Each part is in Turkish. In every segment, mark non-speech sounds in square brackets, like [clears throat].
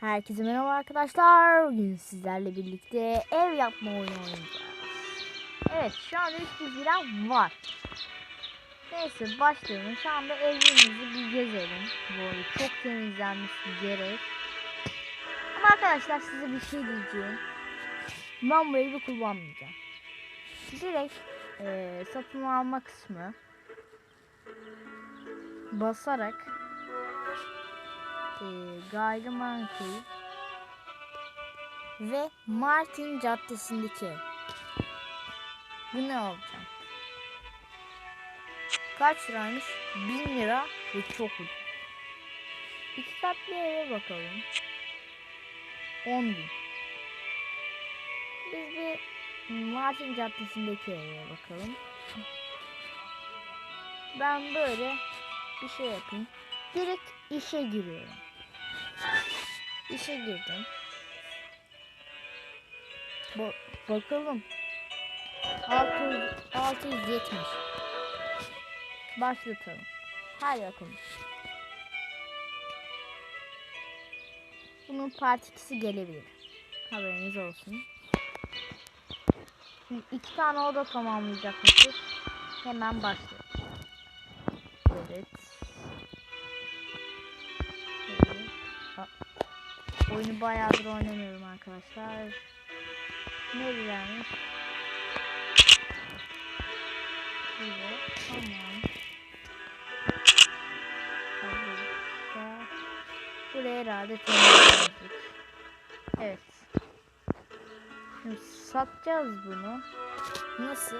Herkese merhaba arkadaşlar. Bugün sizlerle birlikte ev yapma oyunu oynayacağız. Evet şu anda 300 liram var. Neyse başlayalım. Şu anda evimizi bir gezelim. Bu arada çok temizlenmesi gerek. Ama arkadaşlar size bir şey diyeceğim. Ben bu evi kullanmayacağım. Direkt eee, satın alma kısmı basarak e, gayrimenkul ve Martin Caddesi'ndeki. Bu ne alacağım? Kaç liraymış? 1000 lira ve çok ucuz. İki katlı eve bakalım. 10 bin. Biz bir Martin Caddesi'ndeki eve bakalım. Ben böyle bir şey yapayım. Direkt işe giriyorum. İşe girdim. Ba- bakalım. 600, 670. Başlatalım. Hadi bakalım. Bunun part 2'si gelebilir. Haberiniz olsun. Şimdi iki tane oda tamamlayacakmışız. Hemen başlayalım. Aa, Oyunu bayağıdır oynamıyorum arkadaşlar. Ne güzelmiş. Böyle. Tamam. Buraya herhalde temizledik. Evet. Şimdi satacağız bunu. Nasıl?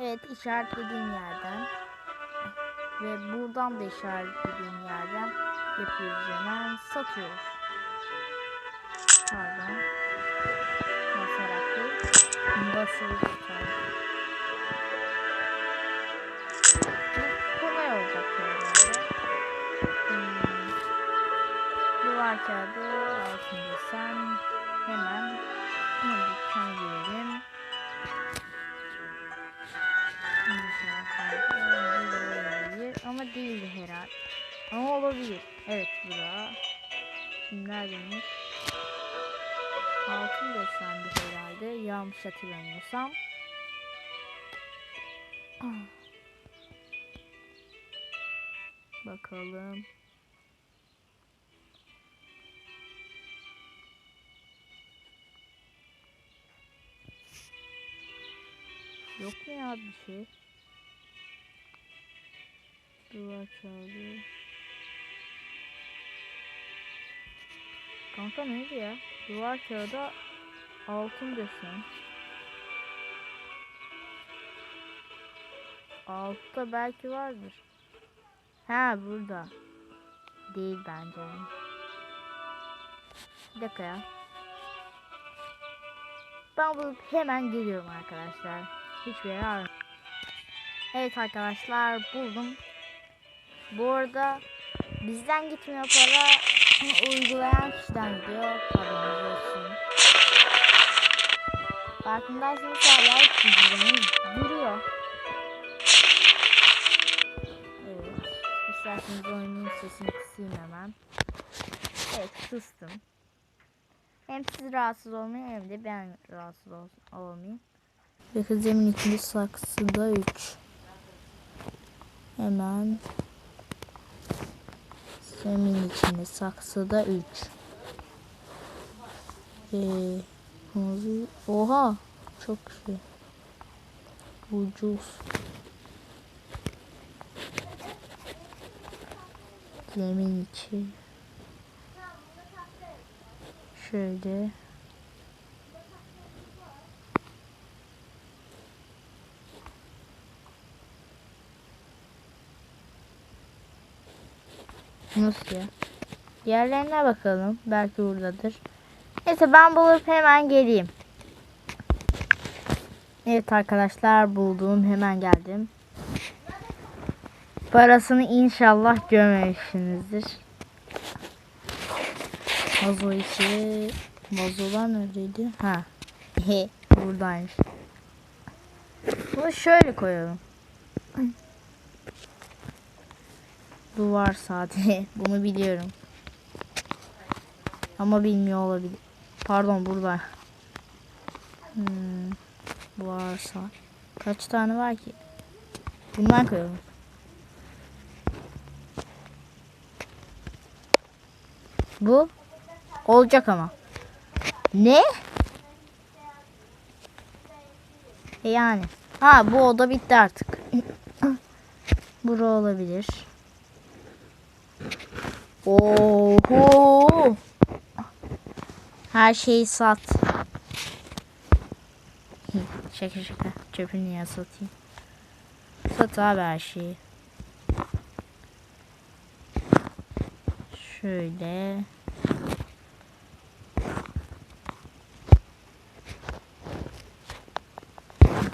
Evet işaretlediğim yerden ve buradan da işaretlediğim yerden yapıyoruz hemen satıyoruz. Pardon. Basarak. Bu kolay olacak herhalde. Hmm. Duvar kağıdı altında sen hemen bunu dükkan girelim. Ama değil herhalde. Ama olabilir. Evet bura. Neredeymiş? Altın desendi herhalde. Yanlış hatırlamıyorsam. Ah. Bakalım. Yok mu ya bir şey? Duvar çaldı. Kanka neydi ya? Duvar kağıda altın desen. Altta belki vardır. Ha burada. Değil bence. Bir dakika ya. Ben bulup hemen geliyorum arkadaşlar. Hiçbir yere aramıyorum. Evet arkadaşlar buldum. Bu arada bizden gitmiyor para uygulayan kişiden gidiyor. Haberiniz olsun. Farkındaysanız hala çizgilerimiz duruyor. Evet. İsterseniz oyunun sesini kısayım hemen. Evet kıstım. Hem siz rahatsız olmayın hem de ben rahatsız ol olmayayım. Ve zemin içinde saksıda 3. Hemen zemin içinde saksıda 3. Ee, oha çok güzel. Ucuz. Zemin içi. Şöyle. Nasıl ya? Diğerlerine bakalım. Belki buradadır. Neyse ben bulup hemen geleyim. Evet arkadaşlar buldum. Hemen geldim. Parasını inşallah görmemişsinizdir. Vazo işi. Vazolar neredeydi? Ha. [laughs] Buradaymış. Bunu şöyle koyalım. Duvar saati. [laughs] Bunu biliyorum. Ama bilmiyor olabilir. Pardon burada. Hmm, bu varsa. Kaç tane var ki? Bundan koyalım. Bu olacak ama. Ne? E yani. Ha bu oda bitti artık. [laughs] Bura olabilir. Oho. Her şeyi sat. şaka şaka. Çöpü niye satayım? Sat abi her şeyi. Şöyle.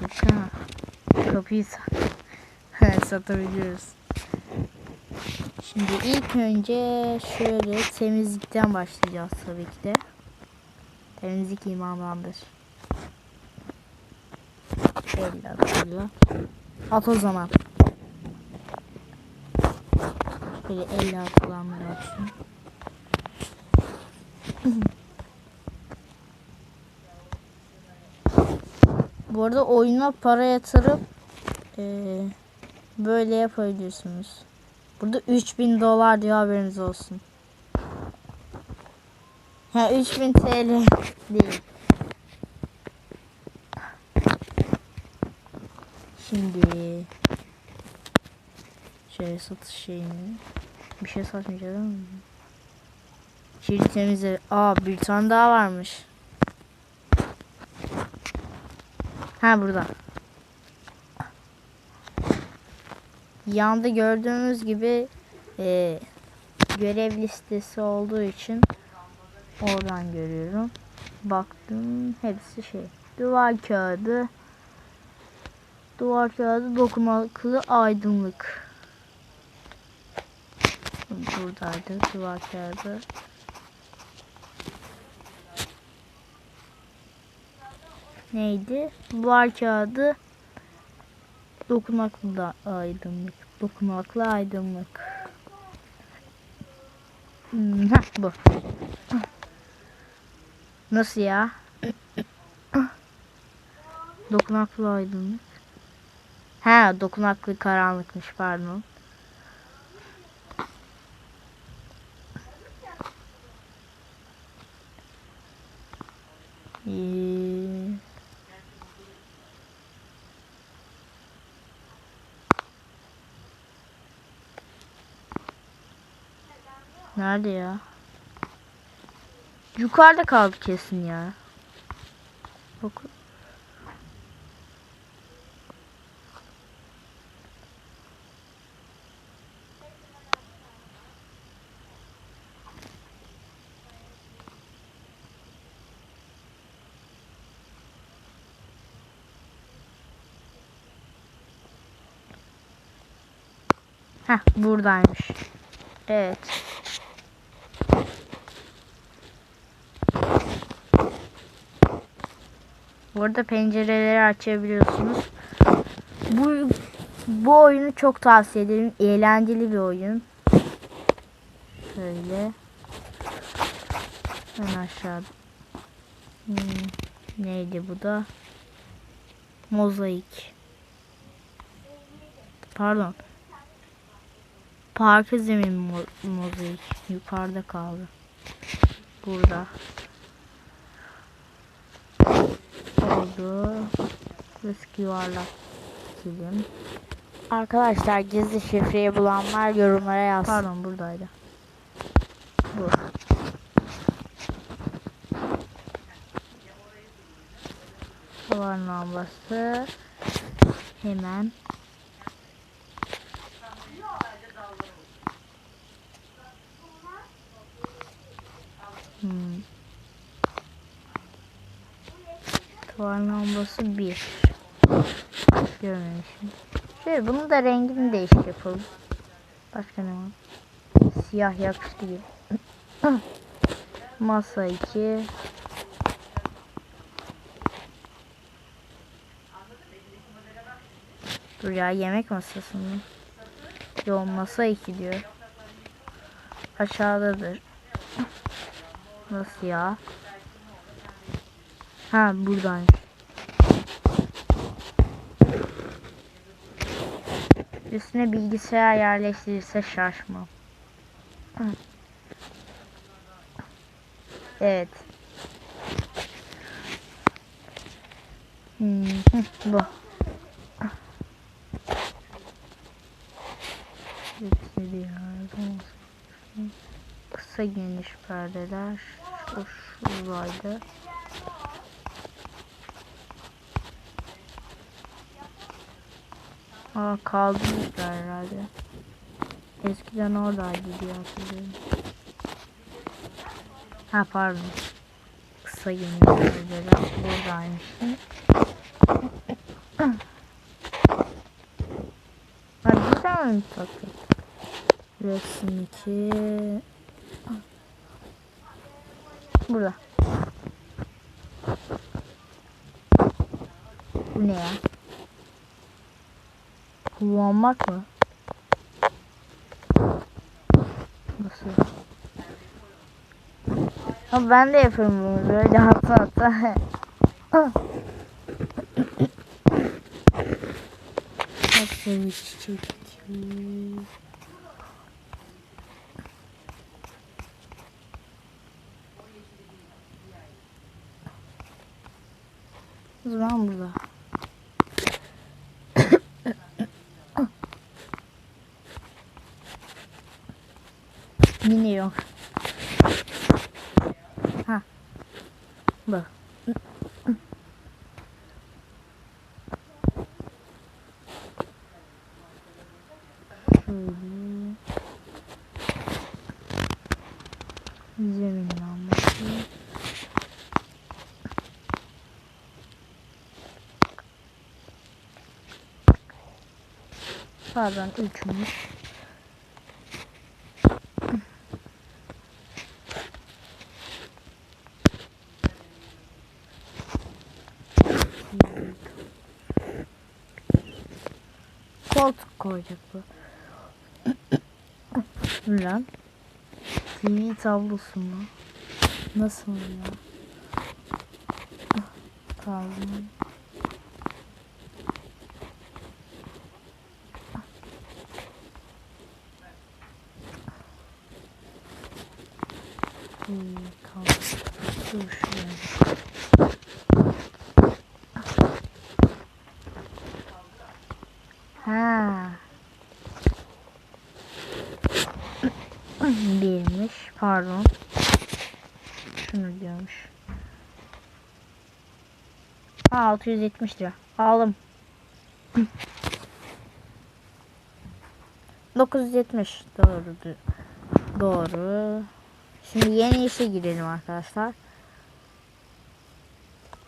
Bakın. Kapıyı sat. [laughs] satabiliyoruz. Şimdi ilk önce şöyle temizlikten başlayacağız tabii ki de. Temizlik imandandır. Elle atıyor. At o zaman. Böyle elle atılanları atsın. Bu arada oyuna para yatırıp eee, böyle yapabiliyorsunuz. Burada 3000 dolar diyor haberiniz olsun. Ha 3000 TL değil. Şimdi şey satış şeyini bir şey satmayacağız? Şehri temizle. Aa bir tane daha varmış. Ha burada. Yanda gördüğünüz gibi e, görev listesi olduğu için oradan görüyorum. Baktım hepsi şey. Duvar kağıdı. Duvar kağıdı dokunaklı aydınlık. Buradaydı duvar kağıdı. Neydi? Duvar kağıdı dokunaklı da aydınlık. Dokunaklı aydınlık. Hmm, heh, bu. Nasıl ya? dokunaklı aydınlık. Ha, dokunaklı karanlıkmış pardon. Nerede ya? Yukarıda kaldı kesin ya. Bak. Heh buradaymış. Evet. Burada pencereleri açabiliyorsunuz. Bu bu oyunu çok tavsiye ederim. Eğlenceli bir oyun. Şöyle. En aşağıda. Hmm, neydi bu da? Mozaik. Pardon. Parkı zemin mo mozaik. Yukarıda kaldı. Burada. Oldu. Eski yuvarlak. Arkadaşlar gizli şifreyi bulanlar yorumlara yazsın. Pardon buradaydı. Bu. Duvar lambası. Hemen. Duvar lambası 1. Görmemişim. Şöyle bunu da rengini değişik yapalım. Başka ne var? Siyah yakıştı gibi. [clears throat] Masa 2. Dur ya yemek masası mı? Yo masa 2 diyor. Aşağıdadır. [clears throat] Nasıl ya? Ha buradan. Üstüne bilgisayar yerleştirirse şaşmam. Evet. Hmm, bu. Kısa geniş perdeler. O şuradaydı. Aa kaldırmışlar herhalde. Eskiden oradaydı diye hatırlıyorum. Ha pardon. Kısa geniş perdeler buradaymış. Hadi sen mi takın? Resim 2 Burada. Bu ne ya? Kullanmak mı? Nasıl? Ama ben de yaparım bunu böyle hatta hatta. Bak böyle çiçek. O zaman burada. Yine yok. Ha. Bak. Şöyle. Zemin lambası. Pardon üçmüş. Koltuk koyacak bu. Lan. TV tablosu mu? Nasıl ya? Kaldım. Hmm, kaldım. Dur şuraya. Ha. Birmiş. Pardon. Şunu diyormuş. Ha 670 lira. Aldım. [laughs] 970 doğru. Doğru. Şimdi yeni işe girelim arkadaşlar.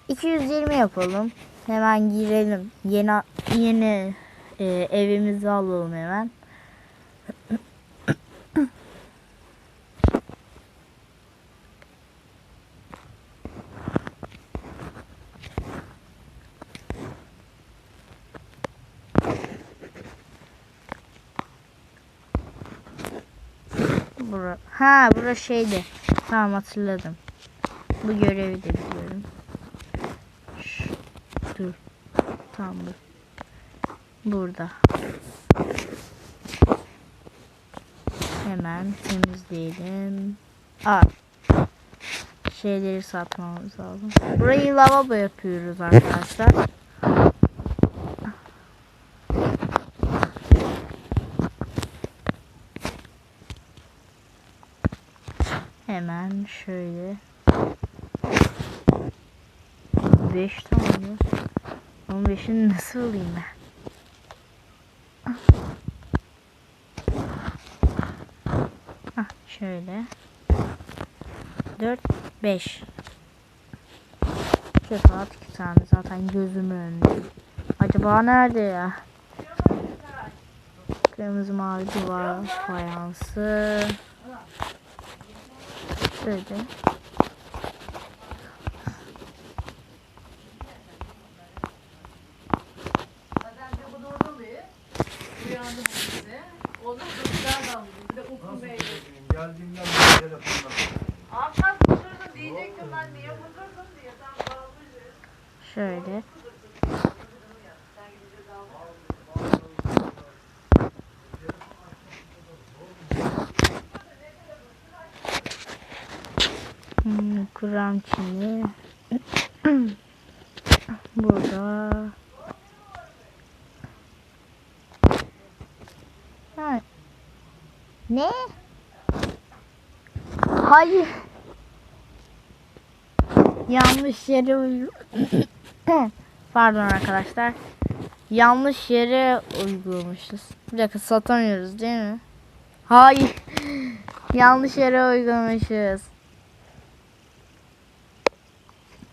220 yapalım. Hemen girelim. Yeni yeni e, evimizi alalım hemen. Bura. Ha bura şeydi. Tamam hatırladım. Bu görevi de biliyorum. Dur. Tamam bu. Burada. Hemen temizleyelim. Aa. Şeyleri satmamız lazım. Burayı lavabo yapıyoruz arkadaşlar. Şöyle. 5 tane. 15'ini nasıl alayım ben? Hah şöyle. 4 5 2 saat 2 tane zaten gözümün önünde. Acaba nerede ya? Kırmızı mavi duvar fayansı. Şöyle. Şöyle. Hmm, çini. [clears throat] Burada. Ha. Ne? Hayır. Yanlış yere [clears throat] Pardon arkadaşlar. Yanlış yere uygulamışız. Bir dakika satamıyoruz değil mi? Hayır. [laughs] Yanlış yere uygulamışız.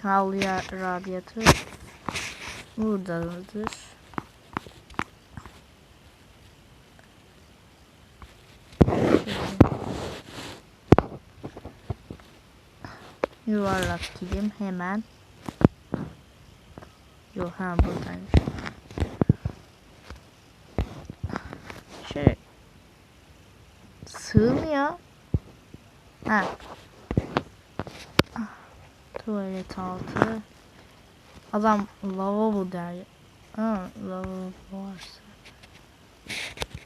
Havluya radyatör. Buradadır. Yuvarlak kilim hemen. Yok ha buradaymış. Şey sığmıyor. Ha. Tuvalet altı. Adam lavabo der. Ha, lavabo varsa.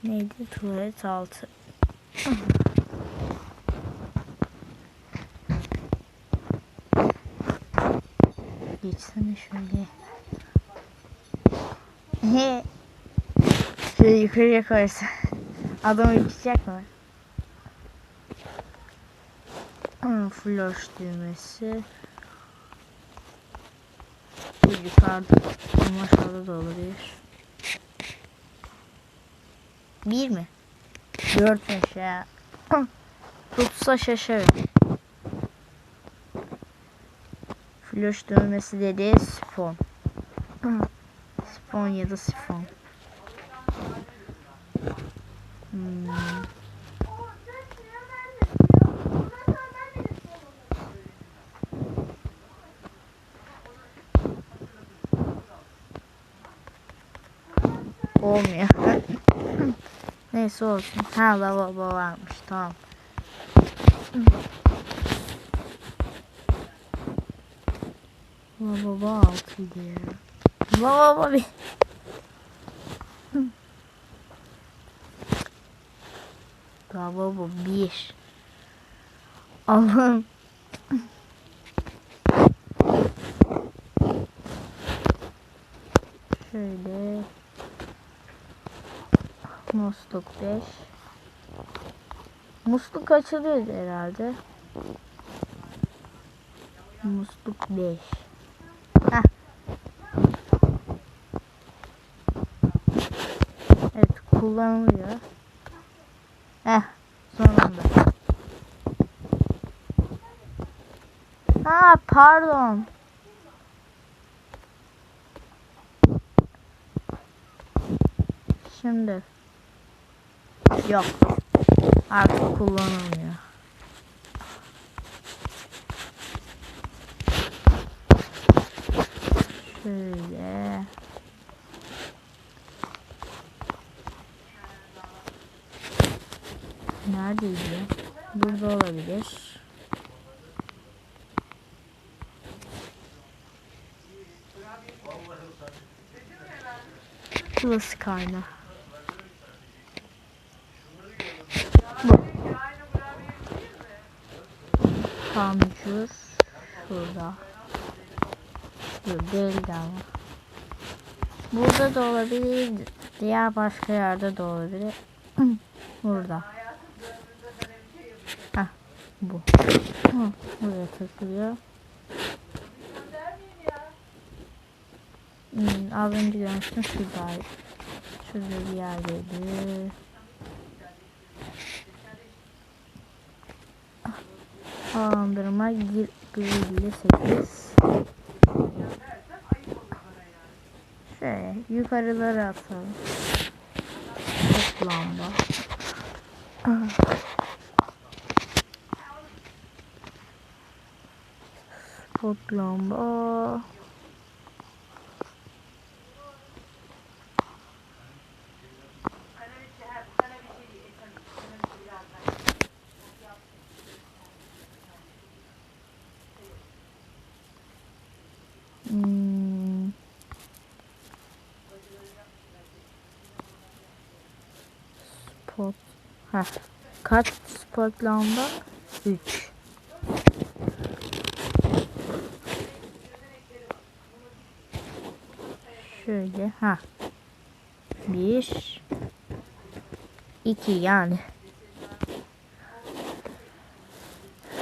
Neydi tuvalet altı? Geçsene şöyle. He. Şöyle yukarıya koysa. Adam uçacak mı? Flash düğmesi. Yukarıda ama aşağıda da olabilir. Bir mi? Dörtmüş ya. Tutsa şaşarım. Flash dövmesi dedi sifon. [clears throat] Sifon ya da sifon. Hmm. Olmuyor. [laughs] Neyse olsun. Ha lavabo varmış tamam. Lavabo altı diyor. Lavabo bir. [laughs] Lavabo bir. Allah'ım. Şöyle. Musluk 5. Musluk açılıyor herhalde. Musluk 5. Heh. Evet kullanılıyor. Heh sonunda. Ha pardon. Şimdi. Yok. Artık kullanılmıyor. Şöyle. Neredeydi? Burada olabilir. Klasik ayna. Pancur şurada. Yok değildi ama. Burada da olabilir. Diğer başka yerde de olabilir. [clears throat] Burada. Heh, bu. Buraya takılıyor. Hmm, az önce görmüştüm şuradaydı. Şurada bir yerdeydi. Havalandırma grille 8. Şöyle yukarılara atalım. Çok lamba. Spot lamba. Spot. Heh. Kaç spot lamba? 3. Şöyle ha. 1 2 yani.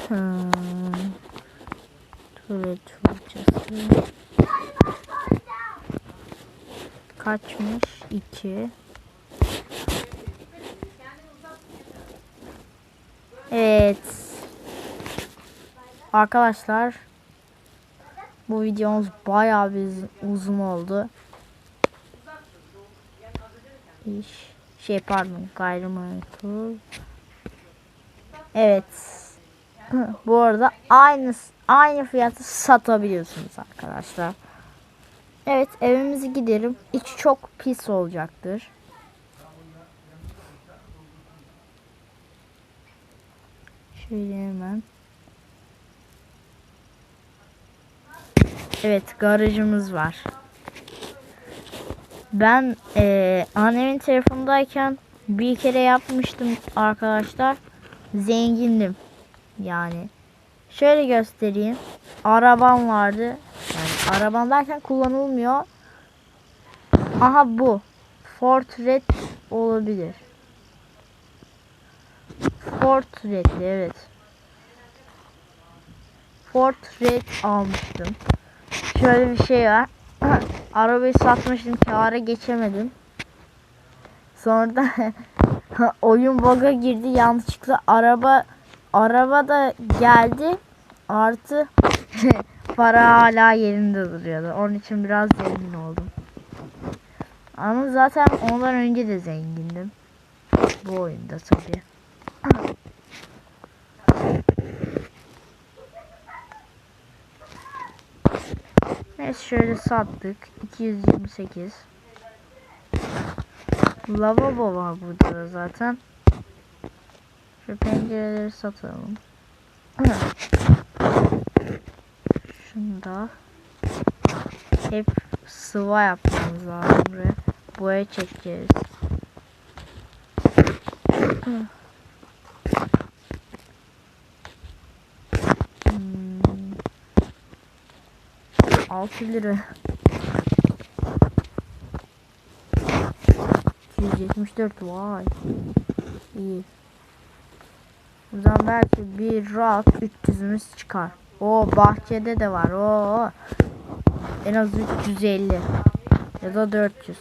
Hmm. Tuvalet. Kaçmış? 2. Evet. Arkadaşlar bu videomuz bayağı bir uzun oldu. İş şey pardon gayrimenkul. Evet. [laughs] bu arada aynı aynı fiyatı satabiliyorsunuz arkadaşlar. Evet evimizi gidelim. İçi çok pis olacaktır. Şöyle hemen. Evet garajımız var. Ben eee annemin telefondayken bir kere yapmıştım arkadaşlar. Zengindim. Yani. Şöyle göstereyim. Arabam vardı. Yani arabam derken kullanılmıyor. Aha bu. Ford Red olabilir. Ford Red'li evet. Ford Red almıştım. Şöyle bir şey var. [clears throat] Arabayı satmıştım kâra geçemedim. Sonra da [laughs] oyun bug'a girdi yanlışlıkla araba araba da geldi artı [laughs] para hala yerinde duruyordu. Onun için biraz zengin oldum. Ama zaten ondan önce de zengindim. Bu oyunda tabii. Neyse şöyle sattık. 228. Lavabo var burada da zaten. Şu pencereleri satalım. Şunu da hep sıva yapmamız lazım buraya. Boya çekeceğiz. 6 lira. 274 vay. İyi. Buradan belki bir rahat 300'ümüz çıkar. O bahçede de var. O en az 350 ya da 400.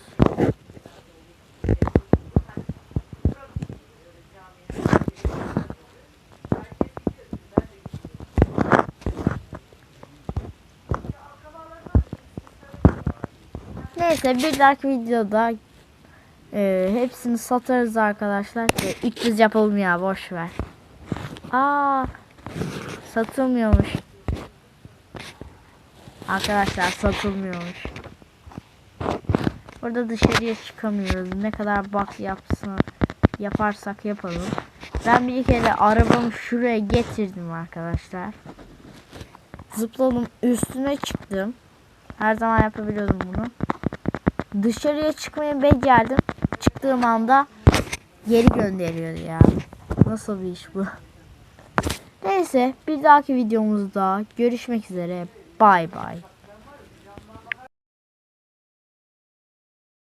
Neyse bir dahaki videoda e, hepsini satarız arkadaşlar. E, 300 yapalım ya boş ver. Aa satılmıyormuş. Arkadaşlar satılmıyormuş. Burada dışarıya çıkamıyoruz. Ne kadar bak yapsın yaparsak yapalım. Ben bir kere arabamı şuraya getirdim arkadaşlar. Zıpladım üstüne çıktım. Her zaman yapabiliyordum bunu. Dışarıya çıkmayı becerdim. Çıktığım anda geri gönderiyor ya. Nasıl bir iş bu? Neyse bir dahaki videomuzda görüşmek üzere. Bay bay.